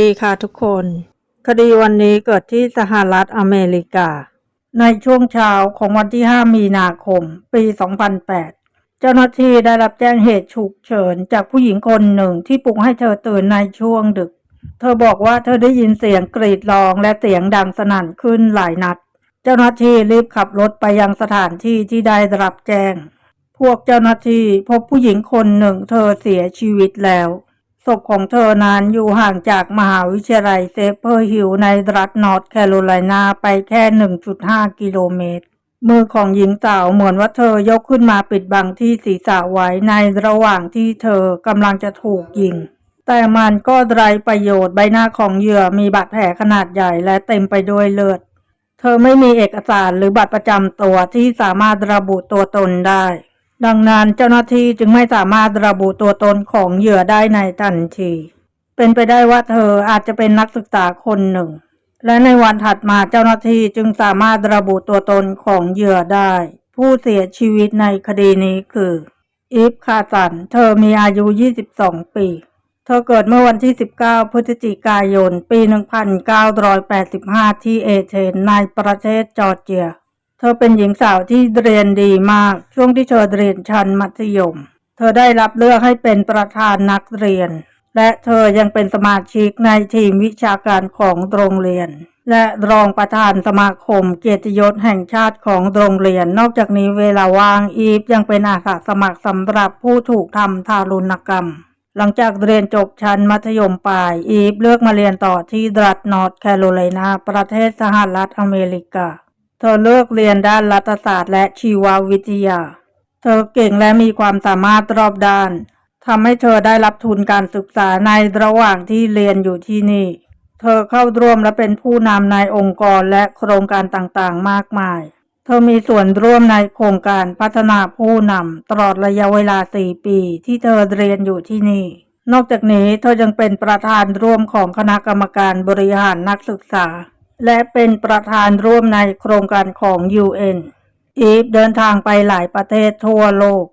ดีค่ะทุกคน คดีวันนี้เกิดที่สหรัฐอเมริกา ในช่วงเช้าของวันที่ 5 มีนาคม ปี 2008 เจ้าหน้าที่ได้รับแจ้งเหตุฉุกเฉินจากผู้หญิงคนหนึ่งที่ปลุกให้เธอตื่นในช่วงดึก เธอบอกว่าเธอได้ยินเสียงกรีดร้องและเสียงดังสนั่นขึ้นหลายนัด เจ้าหน้าที่รีบขับรถไปยังสถานที่ที่ได้รับแจ้ง พวกเจ้าหน้าที่พบผู้หญิงคนหนึ่งเธอเสียชีวิตแล้ว ศพของเธอนั้นอยู่ห่างจากมหาวิทยาลัยเซเฟอร์ฮิลในรัฐนอร์ทแคโรไลนาไปแค่ 1.5 กิโลเมตร มือของหญิงสาวเหมือนว่าเธอยกขึ้นมาปิดบังที่ศีรษะไว้ในระหว่างที่เธอกำลังจะถูกยิง แต่มันก็ไร้ประโยชน์ใบหน้าของเหยื่อมีบาดแผลขนาดใหญ่และเต็มไปด้วยเลือด เธอไม่มีเอกสารหรือบัตรประจำตัวที่สามารถระบุตัวตนได้ ดังนั้นเจ้าหน้าที่จึงไม่สามารถระบุตัวตนของเหยื่อได้ในทันที เป็นไปได้ว่าเธออาจจะเป็นนักศึกษาคนหนึ่ง และในวันถัดมาเจ้าหน้าที่จึงสามารถระบุตัวตนของเหยื่อได้ ผู้เสียชีวิตในคดีนี้คืออีฟคาสัน เธอมีอายุ 22 ปี เธอเกิดเมื่อวันที่ 19 พฤศจิกายน ปี 1985 ที่เอเธนในประเทศจอร์เจีย ธอเป็นหญิงสาวที่เรียนดีมาก ช่วงที่เธอเรียนชั้นมัธยม เธอได้รับเลือกให้เป็นประธานนักเรียน และเธอยังเป็นสมาชิกในทีมวิชาการของโรงเรียน และรองประธานสมาคมเกียรติยศแห่งชาติของโรงเรียน นอกจากนี้เวลาว่างอีฟยังเป็นอาสาสมัครสำหรับผู้ถูกทำทารุณกรรม หลังจากเรียนจบชั้นมัธยมปลายอีฟเลือกมาเรียนต่อที่รัฐนอร์ทแคโรไลนาประเทศสหรัฐอเมริกา เธอเลือกเรียนด้านรัฐศาสตร์และชีววิทยา เธอเก่งและมีความสามารถรอบด้านทำให้เธอได้รับทุนการศึกษาในระหว่างที่เรียนอยู่ที่นี่ เธอเข้าร่วมและเป็นผู้นำในองค์กรและโครงการต่างๆ มากมาย เธอมีส่วนร่วมในโครงการพัฒนาผู้นำตลอดระยะเวลา 4 ปี ที่เธอเรียนอยู่ที่นี่ นอกจากนี้เธอยังเป็นประธานร่วมของคณะกรรมการบริหารนักศึกษา และเป็นประธานร่วมในโครงการของ UN อีฟเดินทางไปหลายประเทศทั่วโลก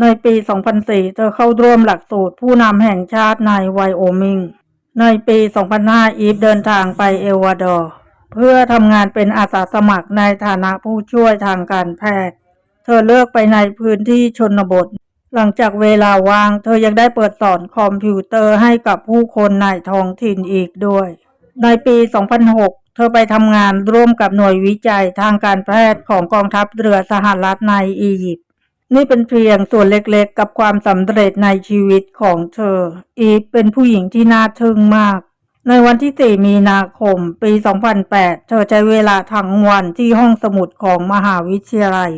ในปี 2004 เธอเข้าร่วมหลักสูตรผู้นำแห่งชาติในไวโอมิง ในปี 2005 อีฟเดินทางไปเอลวาดอร์ เพื่อทำงานเป็นอาสาสมัครในฐานะผู้ช่วยทางการแพทย์ เธอเลือกไปในพื้นที่ชนบท หลังจากเวลาว่าง เธอยังได้เปิดสอนคอมพิวเตอร์ให้กับผู้คนในท้องถิ่นอีกด้วย ในปี 2006 เธอไปทำงานร่วมกับหน่วยวิจัยทางการแพทย์ของกองทัพเรือสหรัฐในอียิปต์นี่เป็นเพียงส่วนเล็กๆ กับความสำเร็จในชีวิตของเธอ อีฟเป็นผู้หญิงที่น่าทึ่งมาก ในวันที่ 4 มีนาคม ปี 2008 เธอใช้เวลาทั้งวันที่ห้องสมุดของมหาวิทยาลัย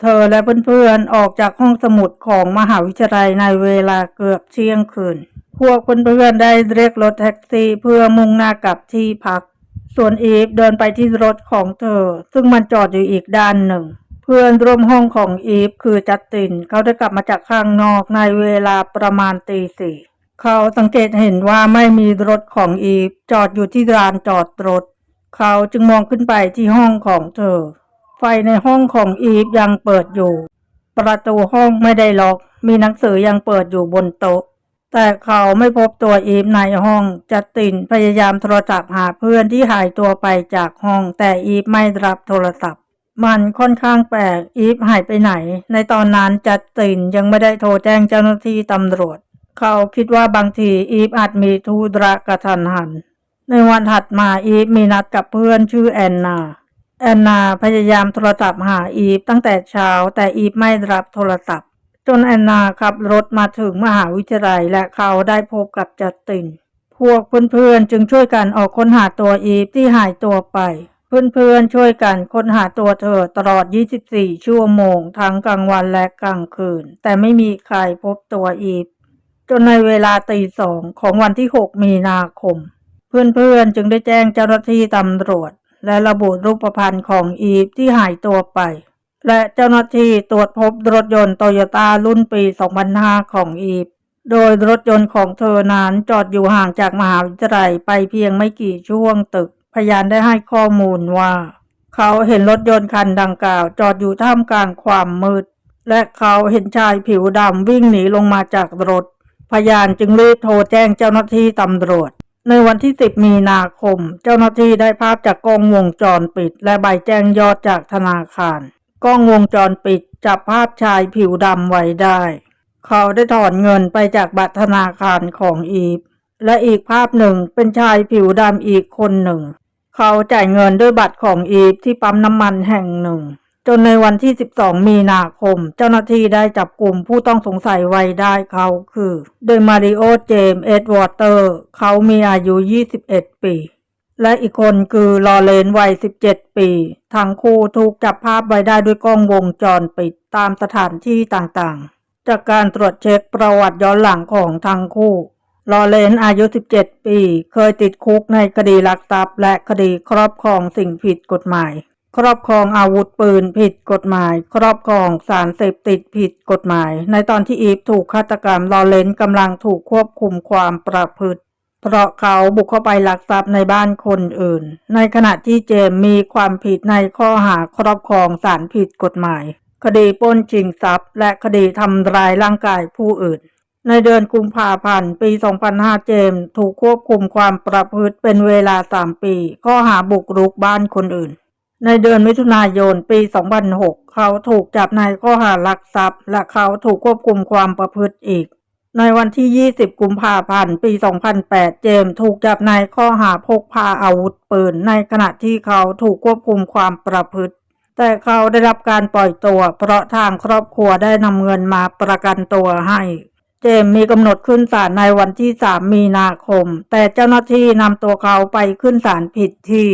เธอและเพื่อนๆ ออกจากห้องสมุดของมหาวิทยาลัยในเวลาเกือบเที่ยงคืน พวกเพื่อนๆ ได้เรียกรถแท็กซี่เพื่อมุ่งหน้ากลับที่พัก ส่วนอีฟเดินไปที่รถของเธอ ซึ่งมันจอดอยู่อีกด้านหนึ่ง เพื่อนร่วมห้องของอีฟคือจัสติน เขาได้กลับมาจากข้างนอกในเวลาประมาณตีสี่เขาสังเกตเห็นว่าไม่มีรถของอีฟจอดอยู่ที่ลานจอดรถ เขาจึงมองขึ้นไปที่ห้องของเธอ ไฟในห้องของอีฟยังเปิดอยู่ ประตูห้องไม่ได้ล็อก มีหนังสือยังเปิดอยู่บนโต๊ะ แต่เขาไม่พบตัวอีฟในห้องจัสตินพยายามโทรศัพท์หาเพื่อนที่หายตัวไปจากห้อง แต่อีฟไม่รับโทรศัพท์ มันค่อนข้างแปลกอีฟหายไปไหน ในตอนนั้นจัสตินยังไม่ได้โทรแจ้งเจ้าหน้าที่ตำรวจ เขาคิดว่าบางทีอีฟอาจมีธุระกระทันหัน ในวันถัดมาอีฟมีนัดกับเพื่อนชื่อแอนนาแอนนาพยายามโทรศัพท์หาอีฟตั้งแต่เช้าแต่อีฟไม่รับโทรศัพท์ จนแอนนาขับรถมาถึงมหาวิทยาลัยและเขาได้พบกับจัสติน พวกเพื่อนๆจึงช่วยกันออกค้นหาตัวอีฟที่หายตัวไป เพื่อนๆช่วยกันค้นหาตัวเธอตลอด 24 ชั่วโมงทั้งกลางวันและกลางคืน แต่ไม่มีใครพบตัวอีฟจนในเวลาตีสองของวันที่ 6 มีนาคม เพื่อนๆจึงได้แจ้งเจ้าหน้าที่ตำรวจ และระบุรูปพรรณของอีฟที่หายตัวไป และเจ้าหน้าที่ตรวจพบรถยนต์โตโยต้ารุ่นปี 2005 ของอีฟ โดยรถยนต์ของเธอนั้นจอดอยู่ห่างจากมหาวิทยาลัยไปเพียงไม่กี่ช่วงตึก พยานได้ให้ข้อมูลว่า เขาเห็นรถยนต์คันดังกล่าว จอดอยู่ท่ามกลางความมืด และเขาเห็นชายผิวดำวิ่งหนีลงมาจากรถ พยานจึงรีบโทรแจ้งเจ้าหน้าที่ตำรวจในวันที่ 10 มีนาคม เจ้าหน้าที่ได้ภาพจากกล้องวงจรปิด และใบแจ้งยอดจากธนาคาร กล้องวงจรปิดจับภาพชายผิวดำไว้ได้ เขาได้ถอนเงินไปจากบัตรธนาคารของอีฟ และอีกภาพหนึ่งเป็นชายผิวดำอีกคนหนึ่ง เขาจ่ายเงินด้วยบัตรของอีฟที่ปั๊มน้ำมันแห่งหนึ่ง จนในวันที่ 12 มีนาคม เจ้าหน้าที่ได้จับกลุ่มผู้ต้องสงสัยไว้ได้เขาคือเดมาริโอเจมส์เอ็ดวอเตอร์ เขามีอายุ 21 ปี และอีกคนคือลอเรนวัย 17 ปี ทั้งคู่ถูกจับภาพไว้ได้ด้วยกล้องวงจรปิดตามสถานที่ต่างๆ จากการตรวจเช็คประวัติย้อนหลังของทั้งคู่ ลอเรนอายุ 17 ปี เคยติดคุกในคดีลักทรัพย์ และคดีครอบครองสิ่งผิดกฎหมาย ครอบครองอาวุธปืนผิดกฎหมาย ครอบครองสารเสพติดผิดกฎหมาย ในตอนที่อีฟถูกฆาตกรรมลอเรนกำลังถูกควบคุมความประพฤติ เพราะเขาบุกเข้าไปลักทรัพย์ในบ้านคนอื่น ในขณะที่เจมมีความผิดในข้อหาครอบครองสารผิดกฎหมาย คดีปล้นชิงทรัพย์ และคดีทำร้ายร่างกายผู้อื่น ในเดือนกุมภาพันธ์ปี 2005 เจมส์ถูกควบคุมความประพฤติเป็นเวลา 3 ปี ข้อหาบุกรุกบ้านคนอื่น ในเดือนมิถุนายนปี 2006 เขาถูกจับในข้อหาลักทรัพย์ และเขาถูกควบคุมความประพฤติอีก ในวันที่ 20 กุมภาพันธ์ ปี 2008 เจมถูกจับในข้อหาพกพาอาวุธปืน ในขณะที่เขาถูกควบคุมความประพฤติ แต่เขาได้รับการปล่อยตัว เพราะทางครอบครัวได้นำเงินมาประกันตัวให้ เจมมีกำหนดขึ้นศาลในวันที่ 3 มีนาคม แต่เจ้าหน้าที่นำตัวเขาไปขึ้นศาลผิดที่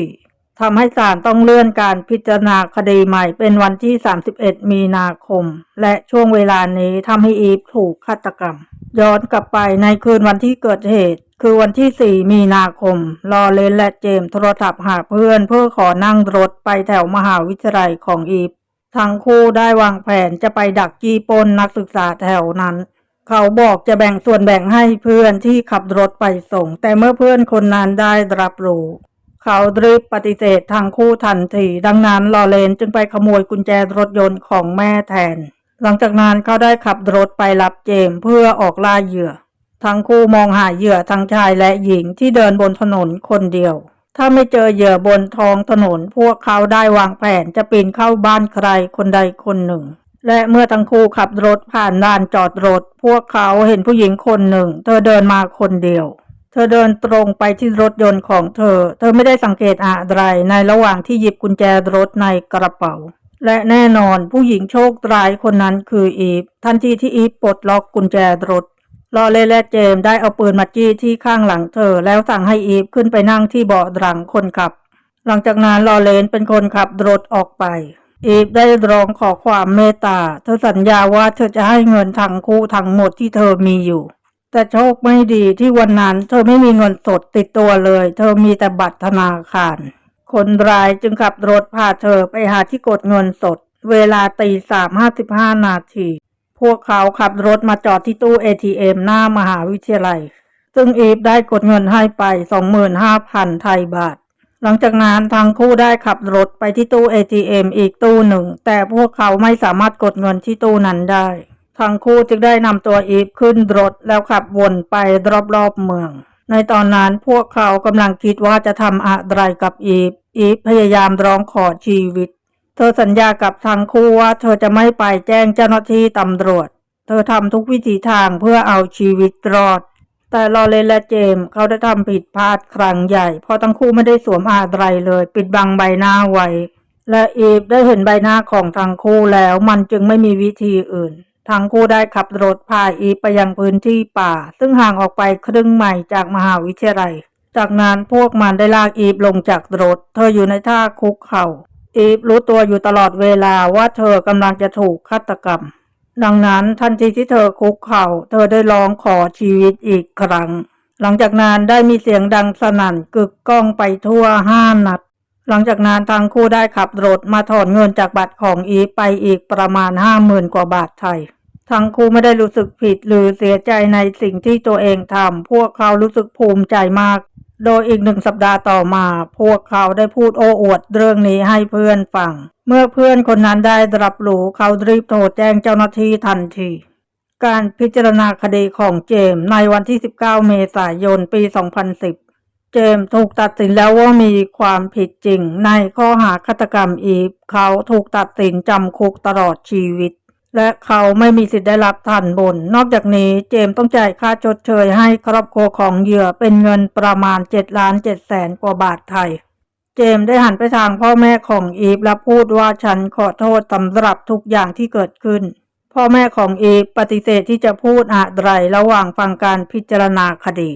ทำให้ศาลต้องเลื่อนการพิจารณาคดีใหม่เป็นวันที่ 31 มีนาคม และช่วงเวลานี้ทำให้อีฟถูกฆาตกรรม ย้อนกลับไปในคืนวันที่เกิดเหตุ คือวันที่ 4 มีนาคม ลอเรนและเจมส์โทรศัพท์หาเพื่อนเพื่อขอนั่งรถไปแถวมหาวิทยาลัยของอีฟทั้งคู่ได้วางแผนจะไปดักจีปนนักศึกษาแถวนั้น เขาบอกจะแบ่งส่วนแบ่งให้เพื่อนที่ขับรถไปส่ง แต่เมื่อเพื่อนคนนั้นได้รับรู้เขาดรีบปฏิเสธทางคู่ทันที ดังนั้นลอเรนจึงไปขโมยกุญแจรถยนต์ของแม่แทน หลังจากนั้นเขาได้ขับรถไปรับเจมเพื่อออกล่าเหยื่อ ทั้งคู่มองหาเหยื่อทั้งชายและหญิงที่เดินบนถนนคนเดียว ถ้าไม่เจอเหยื่อบนท้องถนน พวกเขาได้วางแผนจะปีนเข้าบ้านใครคนใดคนหนึ่ง และเมื่อทั้งคู่ขับรถผ่านด่านจอดรถ พวกเขาเห็นผู้หญิงคนหนึ่ง เธอเดินมาคนเดียว เธอเดินตรงไปที่รถยนต์ของเธอ เธอไม่ได้สังเกตอะไรในระหว่างที่หยิบกุญแจรถในกระเป๋า และแน่นอนผู้หญิงโชคร้ายคนนั้นคืออีฟ ทันทีที่อีฟปลดล็อกกุญแจรถลอเรนและเจมได้เอาปืนมาจี้ที่ข้างหลังเธอ แล้วสั่งให้อีฟขึ้นไปนั่งที่เบาะหลังคนขับ หลังจากนั้นลอเรนเป็นคนขับรถออกไป อีฟได้ร้องขอความเมตตา เธอสัญญาว่าเธอจะให้เงินทั้งคู่ทั้งหมดที่เธอมีอยู่ แต่โชคไม่ดีที่วันนั้น เธอไม่มีเงินสดติดตัวเลย เธอมีแต่บัตรธนาคาร คนร้ายจึงขับรถพาเธอไปหาที่กดเงินสด เวลาตีสามห้าสิบห้านาที พวกเขาขับรถมาจอดที่ตู้ ATM หน้ามหาวิทยาลัย ซึ่งอีฟได้กดเงินให้ไป 25,000 ไทยบาท หลังจากนั้นทั้งคู่ได้ขับรถไปที่ตู้ ATM อีกตู้หนึ่ง แต่พวกเขาไม่สามารถกดเงินที่ตู้นั้นได้ทั้งคู่จึงได้นำตัวอีฟขึ้นรถแล้วขับวนไปรอบๆเมือง ในตอนนั้นพวกเขากำลังคิดว่าจะทำอะไรกับอีฟ อีฟพยายามร้องขอชีวิต เธอสัญญากับทั้งคู่ว่าเธอจะไม่ไปแจ้งเจ้าหน้าที่ตำรวจ เธอทำทุกวิถีทางเพื่อเอาชีวิตรอด แต่ลอเรนและเจมส์เขาได้ทำผิดพลาดครั้งใหญ่ เพราะทั้งคู่ไม่ได้สวมอะไรเลย ปิดบังใบหน้าไว้ และอีฟได้เห็นใบหน้าของทั้งคู่แล้วมันจึงไม่มีวิธีอื่น ทั้งคู่ได้ขับรถพาอีไปยังพื้นที่ป่า ซึ่งห่างออกไปครึ่งไมล์จากมหาวิทยาลัย จากนั้นพวกมันได้ลากอีฟลงจากรถ เธออยู่ในท่าคุกเข่า อีฟรู้ตัวอยู่ตลอดเวลาว่าเธอกำลังจะถูกฆาตกรรม ดังนั้นทันทีที่เธอคุกเข่า เธอได้ร้องขอชีวิตอีกครั้ง หลังจากนั้นได้มีเสียงดังสนั่นกึกก้องไปทั่วห้านัด หลังจากนั้นทั้งคู่ได้ขับรถมาถอนเงินจากบัตรของอีฟไปอีกประมาณห้าหมื่นกว่าบาทไทยทั้งคู่ไม่ได้รู้สึกผิดหรือเสียใจในสิ่งที่ตัวเองทำพวกเขารู้สึกภูมิใจมาก โดยอีกหนึ่งสัปดาห์ต่อมา พวกเขาได้พูดโอ้อวดเรื่องนี้ให้เพื่อนฟัง เมื่อเพื่อนคนนั้นได้รับรู้เขารีบโทรแจ้งเจ้าหน้าที่ทันทีการพิจารณาคดีของเจมส์ในวันที่ 19 เมษายน ปี 2010 เจมส์ถูกตัดสินแล้วว่ามีความผิดจริง ในข้อหาฆาตกรรมอีฟ เขาถูกตัดสินจำคุกตลอดชีวิต และเขาไม่มีสิทธิ์ได้รับทันบน นอกจากนี้เจมส์ต้องจ่ายค่าชดเชยให้ครอบครัวของเหยื่อเป็นเงินประมาณ7ล้าน7แสนกว่าบาทไทย เจมส์ได้หันไปทางพ่อแม่ของอีฟและพูดว่าฉันขอโทษสำหรับทุกอย่างที่เกิดขึ้น พ่อแม่ของอีฟปฏิเสธที่จะพูดอะไรระหว่างฟังการพิจารณาคดี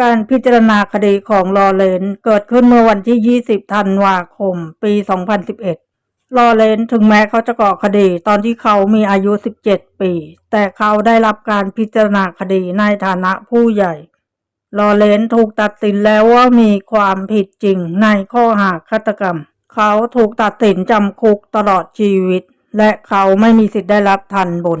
การพิจารณาคดีของลอเรนเกิดขึ้นเมื่อวันที่ 20 ธันวาคม ปี 2011 ลอเรนถึงแม้เขาจะก่อคดีตอนที่เขามีอายุ 17 ปี แต่เขาได้รับการพิจารณาคดีในฐานะผู้ใหญ่ ลอเรนถูกตัดสินแล้วว่ามีความผิดจริงในข้อหาฆาตกรรม เขาถูกตัดสินจำคุกตลอดชีวิต และเขาไม่มีสิทธิ์ได้รับทันบน